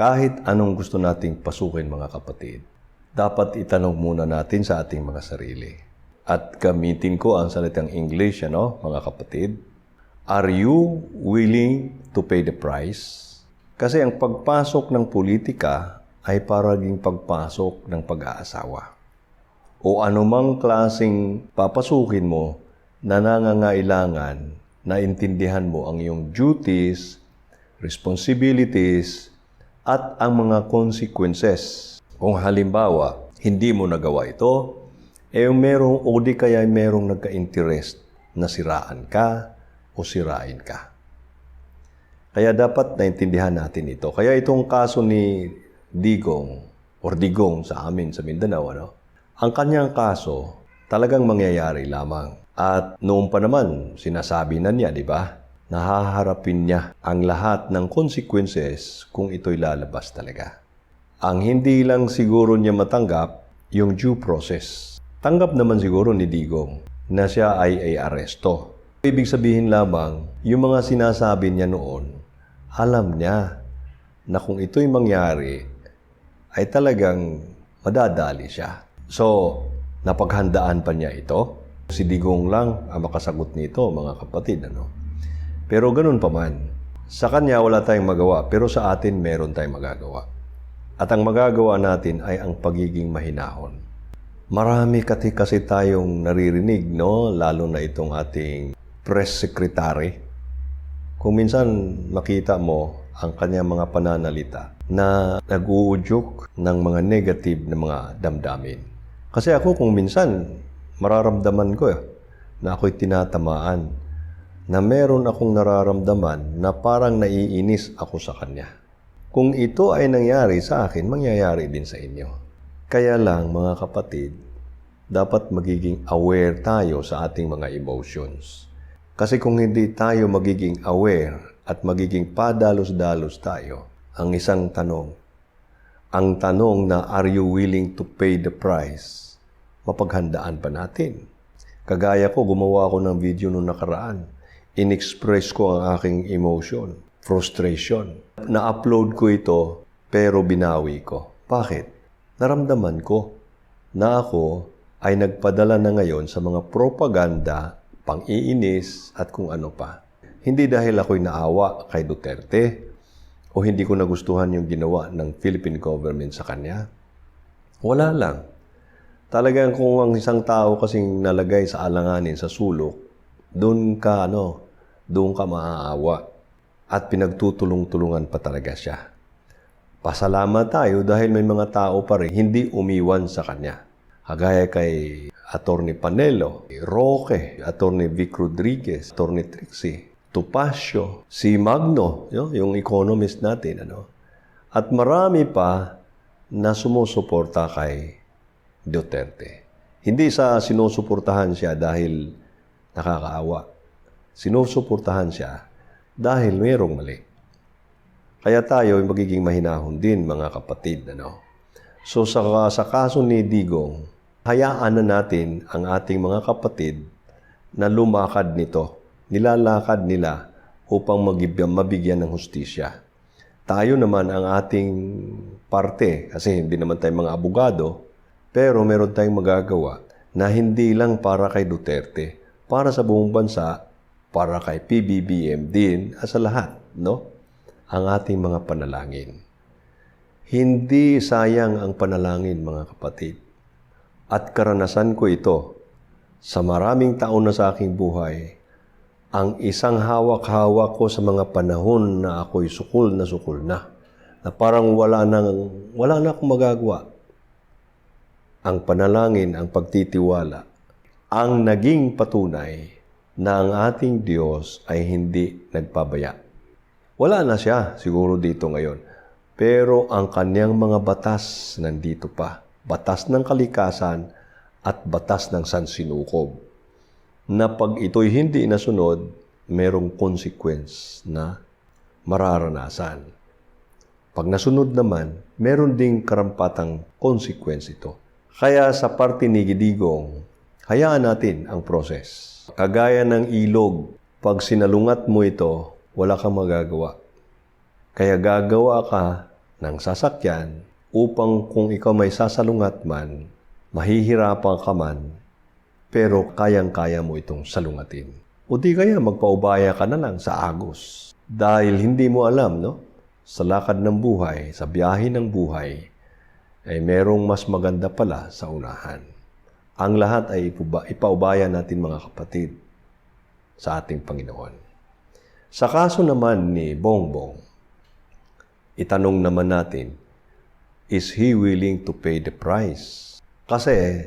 Kahit anong gusto nating pasukin mga kapatid, dapat itanong muna natin sa ating mga sarili. At gamitin ko ang salitang English, ano, mga kapatid. Are you willing to pay the price? Kasi ang pagpasok ng politika ay paraging pagpasok ng pag-aasawa. O anumang klasing papasukin mo na nangangailangan na intindihan mo ang iyong duties, responsibilities, at ang mga consequences. Kung halimbawa, hindi mo nagawa ito, eh merong o di kaya merong nagka-interest na siraan ka o sirain ka. Kaya dapat naintindihan natin ito. Kaya itong kaso ni Digong or Digong sa amin sa Mindanao, ano? ang kanyang kaso talagang mangyayari lamang. At noon pa naman, sinasabi na niya, di ba? Nahaharapin niya ang lahat ng consequences kung ito'y lalabas talaga. Ang hindi lang siguro niya matanggap, yung due process. Tanggap naman siguro ni Digong na siya ay ay aresto. Ibig sabihin lamang, yung mga sinasabi niya noon, alam niya na kung ito'y mangyari, ay talagang madadali siya. So, napaghandaan pa niya ito. Si Digong lang ang makasagot nito, mga kapatid. Ano? Pero ganun pa man, sa kanya wala tayong magawa, pero sa atin meron tayong magagawa. At ang magagawa natin ay ang pagiging mahinahon. Marami kasi kasi tayong naririnig, no? lalo na itong ating press secretary. Kung minsan makita mo ang kanyang mga pananalita na nag-uudyok ng mga negative na mga damdamin. Kasi ako kung minsan mararamdaman ko eh, na ako'y tinatamaan, na meron akong nararamdaman na parang naiinis ako sa kanya. Kung ito ay nangyari sa akin, mangyayari din sa inyo. Kaya lang, mga kapatid, dapat magiging aware tayo sa ating mga emotions. Kasi kung hindi tayo magiging aware at magiging padalos-dalos tayo, ang isang tanong, ang tanong na are you willing to pay the price, mapaghandaan pa natin. Kagaya ko, gumawa ako ng video nung nakaraan. In-express ko ang aking emotion, frustration. Na-upload ko ito, pero binawi ko. Bakit? Naramdaman ko na ako ay nagpadala na ngayon sa mga propaganda, pang-iinis at kung ano pa. Hindi dahil ako'y naawa kay Duterte o hindi ko nagustuhan yung ginawa ng Philippine government sa kanya. Wala lang. Talagang kung ang isang tao kasing nalagay sa alanganin sa sulok, doon ka ano, doon ka maaawa at pinagtutulong-tulungan pa talaga siya. Pasalamat tayo dahil may mga tao pa rin hindi umiwan sa kanya. Kagaya kay Attorney Panelo, Roque, Attorney Vic Rodriguez, Attorney Trixie, Tupacio, si Magno, yung economist natin. Ano? At marami pa na sumusuporta kay Duterte. Hindi sa sinusuportahan siya dahil nakakaawa. Sinusuportahan siya dahil mayroong mali. Kaya tayo ay magiging mahinahon din, mga kapatid. Ano? So sa, sa kaso ni Digong, hayaan na natin ang ating mga kapatid na lumakad nito. Nilalakad nila upang magibigyan, mabigyan ng hustisya. Tayo naman ang ating parte, kasi hindi naman tayo mga abogado, pero meron tayong magagawa na hindi lang para kay Duterte, para sa buong bansa, para kay PBBM din, at sa lahat, no? Ang ating mga panalangin. Hindi sayang ang panalangin, mga kapatid. At karanasan ko ito sa maraming taon na sa aking buhay, ang isang hawak-hawak ko sa mga panahon na ako'y sukul na sukul na, na parang wala nang, wala na akong magagawa. Ang panalangin, ang pagtitiwala, ang naging patunay na ang ating Diyos ay hindi nagpabaya. Wala na siya siguro dito ngayon. Pero ang kanyang mga batas nandito pa. Batas ng kalikasan at batas ng sansinukob. Na pag ito'y hindi nasunod, merong consequence na mararanasan. Pag nasunod naman, meron ding karampatang consequence ito. Kaya sa parte ni Gidigong, hayaan natin ang proses. Kagaya ng ilog, pag sinalungat mo ito, wala kang magagawa. Kaya gagawa ka ng sasakyan upang kung ikaw may sasalungat man, mahihirapan ka man, pero kayang-kaya mo itong salungatin. O di kaya magpaubaya ka na lang sa agos. Dahil hindi mo alam, no? Sa lakad ng buhay, sa biyahe ng buhay, ay merong mas maganda pala sa unahan. Ang lahat ay ipaubaya natin mga kapatid sa ating Panginoon. Sa kaso naman ni Bongbong, itanong naman natin, is he willing to pay the price? Kasi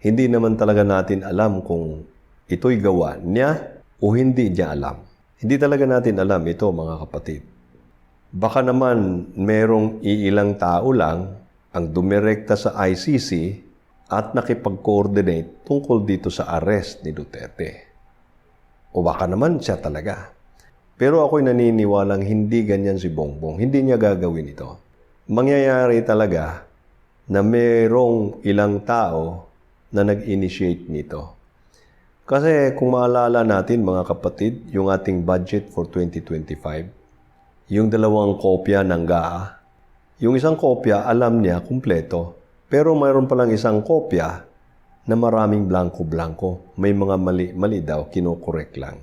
hindi naman talaga natin alam kung ito'y gawa niya o hindi niya alam. Hindi talaga natin alam ito mga kapatid. Baka naman merong iilang tao lang ang dumirekta sa ICC at nakipag-coordinate tungkol dito sa arrest ni Duterte. O baka naman siya talaga. Pero ako'y naniniwalang hindi ganyan si Bongbong. Hindi niya gagawin ito. Mangyayari talaga na merong ilang tao na nag-initiate nito. Kasi kung maalala natin mga kapatid, yung ating budget for 2025, yung dalawang kopya ng GAA, yung isang kopya alam niya kumpleto, pero mayroon palang isang kopya na maraming blanco-blanco. May mga mali-mali daw, kinokorek lang.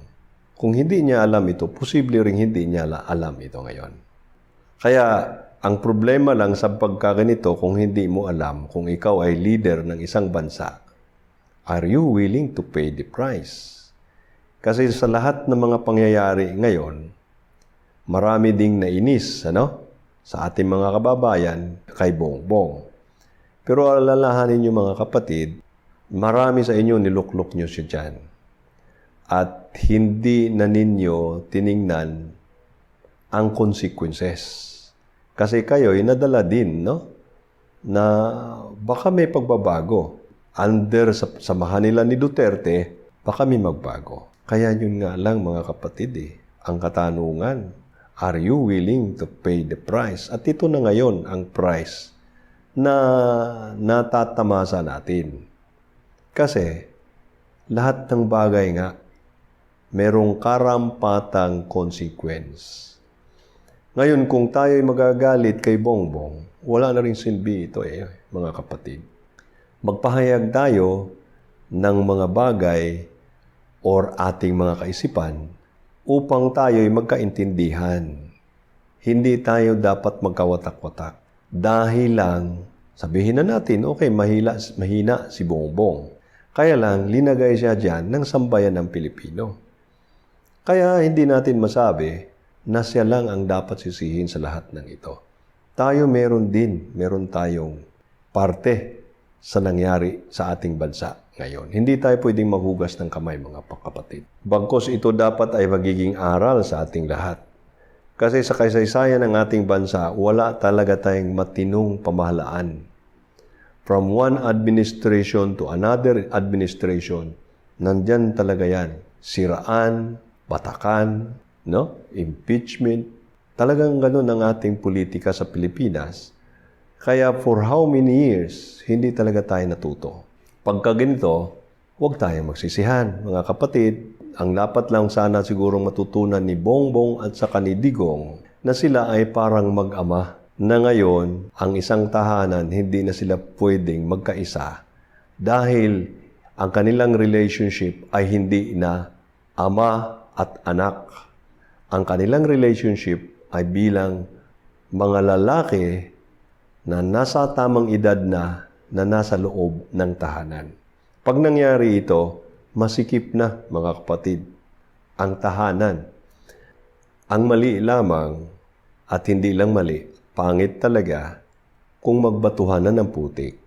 Kung hindi niya alam ito, posible ring hindi niya la- alam ito ngayon. Kaya ang problema lang sa pagkaganito kung hindi mo alam kung ikaw ay leader ng isang bansa, are you willing to pay the price? Kasi sa lahat ng mga pangyayari ngayon, marami ding nainis, ano? Sa ating mga kababayan kay Bongbong. Pero alalahanin niyo mga kapatid, marami sa inyo niluklok niyo siya dyan. At hindi na ninyo tiningnan ang consequences. Kasi kayo ay nadala din, no? Na baka may pagbabago. Under sa samahan nila ni Duterte, baka may magbago. Kaya yun nga lang mga kapatid eh, ang katanungan, are you willing to pay the price? At ito na ngayon ang price na natatamasa natin. Kasi lahat ng bagay nga merong karampatang consequence. Ngayon, kung tayo'y magagalit kay Bongbong, wala na rin silbi ito eh, mga kapatid. Magpahayag tayo ng mga bagay or ating mga kaisipan upang tayo'y magkaintindihan. Hindi tayo dapat magkawatak-watak. Dahil lang, sabihin na natin, okay, mahila, mahina si Bongbong. Kaya lang, linagay siya dyan ng sambayan ng Pilipino. Kaya hindi natin masabi na siya lang ang dapat sisihin sa lahat ng ito. Tayo meron din, meron tayong parte sa nangyari sa ating bansa ngayon. Hindi tayo pwedeng maghugas ng kamay mga kapatid. Bagkos ito dapat ay magiging aral sa ating lahat. Kasi sa kaysaysayan ng ating bansa, wala talaga tayong matinong pamahalaan. From one administration to another administration, nandyan talaga yan. Siraan, batakan, no? impeachment. Talagang ganun ang ating politika sa Pilipinas. Kaya for how many years, hindi talaga tayo natuto. Pagka ganito, huwag tayong magsisihan. Mga kapatid, ang dapat lang sana sigurong matutunan ni Bongbong at sa ni Digong na sila ay parang mag-ama na ngayon ang isang tahanan hindi na sila pwedeng magkaisa dahil ang kanilang relationship ay hindi na ama at anak. Ang kanilang relationship ay bilang mga lalaki na nasa tamang edad na na nasa loob ng tahanan. Pag nangyari ito, masikip na mga kapatid ang tahanan. Ang mali lamang at hindi lang mali, pangit talaga kung magbatuhan na ng putik.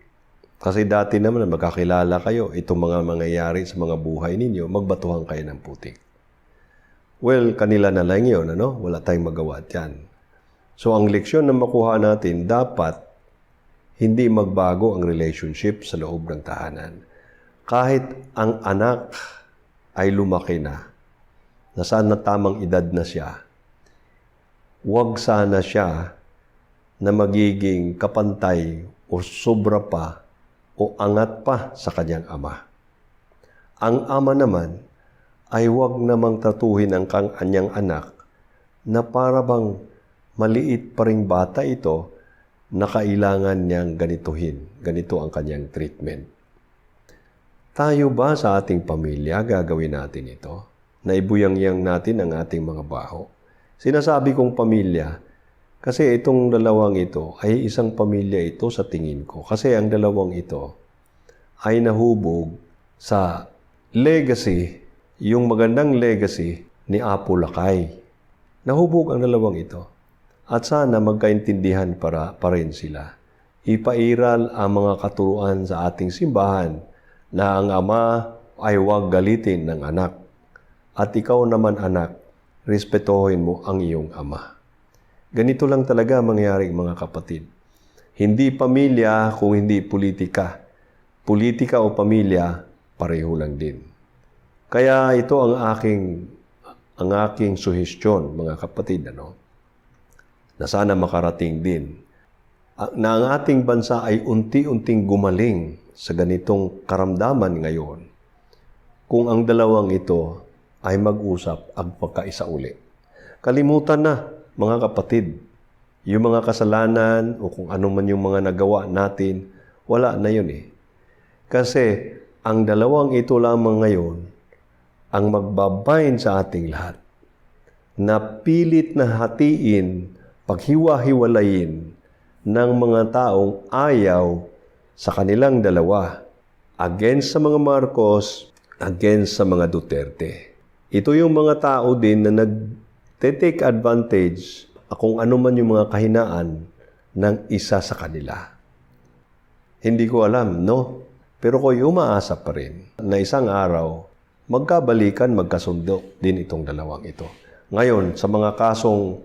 Kasi dati naman magkakilala kayo, itong mga mangyayari sa mga buhay ninyo, magbatuhan kayo ng putik. Well, kanila na lang yun, ano? Wala tayong magawa dyan. So, ang leksyon na makuha natin, dapat hindi magbago ang relationship sa loob ng tahanan. Kahit ang anak ay lumaki na, na sana tamang edad na siya, huwag sana siya na magiging kapantay o sobra pa o angat pa sa kanyang ama. Ang ama naman ay huwag namang tatuhin ang kanyang anak na para bang maliit pa ring bata ito na kailangan niyang ganituhin. Ganito ang kanyang treatment. Tayo ba sa ating pamilya gagawin natin ito? Naibuyang-yang natin ang ating mga baho. Sinasabi kong pamilya kasi itong dalawang ito ay isang pamilya ito sa tingin ko. Kasi ang dalawang ito ay nahubog sa legacy, yung magandang legacy ni Apo Lakay. Nahubog ang dalawang ito. At sana magkaintindihan para, pa rin sila. Ipairal ang mga katuruan sa ating simbahan na ang ama ay huwag galitin ng anak. At ikaw naman anak, respetuhin mo ang iyong ama. Ganito lang talaga mangyari mga kapatid. Hindi pamilya kung hindi politika. Politika o pamilya, pareho lang din. Kaya ito ang aking ang aking suhestyon, mga kapatid, ano? Na sana makarating din Ah, na ang ating bansa ay unti-unting gumaling sa ganitong karamdaman ngayon kung ang dalawang ito ay mag-usap at pagkaisa uli. Kalimutan na, mga kapatid, yung mga kasalanan o kung ano man yung mga nagawa natin, wala na yun eh. Kasi ang dalawang ito lamang ngayon ang magbabayin sa ating lahat na pilit na hatiin, paghiwa-hiwalayin ng mga taong ayaw sa kanilang dalawa against sa mga Marcos, against sa mga Duterte. Ito yung mga tao din na nag-take advantage kung ano man yung mga kahinaan ng isa sa kanila. Hindi ko alam, no? Pero ko umaasa pa rin na isang araw, magkabalikan, magkasundo din itong dalawang ito. Ngayon, sa mga kasong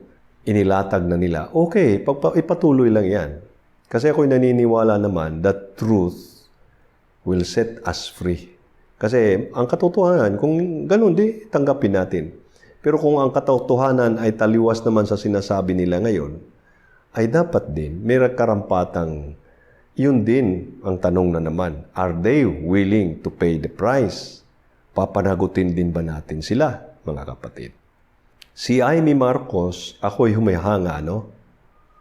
inilatag na nila, okay, ipatuloy lang yan. Kasi ako'y naniniwala naman that truth will set us free. Kasi ang katotohanan, kung ganun, di tanggapin natin. Pero kung ang katotohanan ay taliwas naman sa sinasabi nila ngayon, ay dapat din may karampatang yun din ang tanong na naman. Are they willing to pay the price? Papanagutin din ba natin sila, mga kapatid? Si Amy Marcos, ako'y humihanga, no?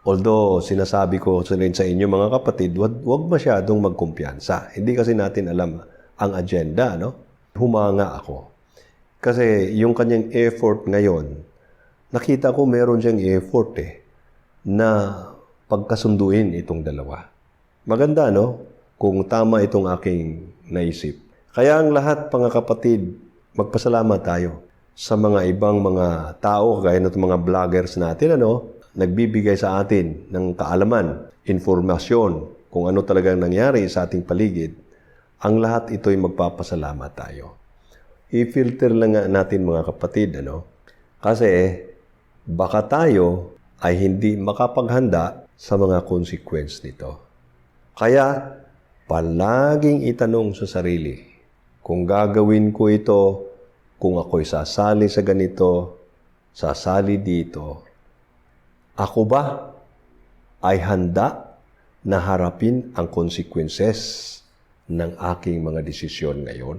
Although, sinasabi ko sa inyo mga kapatid, wag, wag masyadong magkumpiyansa. Hindi kasi natin alam ang agenda, no? Humanga ako. Kasi yung kanyang effort ngayon, nakita ko meron siyang effort eh, na pagkasunduin itong dalawa. Maganda, no? Kung tama itong aking naisip. Kaya ang lahat, mga kapatid, magpasalamat tayo sa mga ibang mga tao, kagaya ng mga vloggers natin, ano, nagbibigay sa atin ng kaalaman, informasyon, kung ano talagang nangyari sa ating paligid, ang lahat ito'y magpapasalamat tayo. I-filter lang nga natin mga kapatid, ano? Kasi baka tayo ay hindi makapaghanda sa mga consequence nito. Kaya, palaging itanong sa sarili, kung gagawin ko ito, kung ako'y sasali sa ganito, sasali dito, ako ba ay handa na harapin ang consequences ng aking mga desisyon ngayon?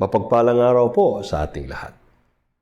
Mapagpalang araw po sa ating lahat.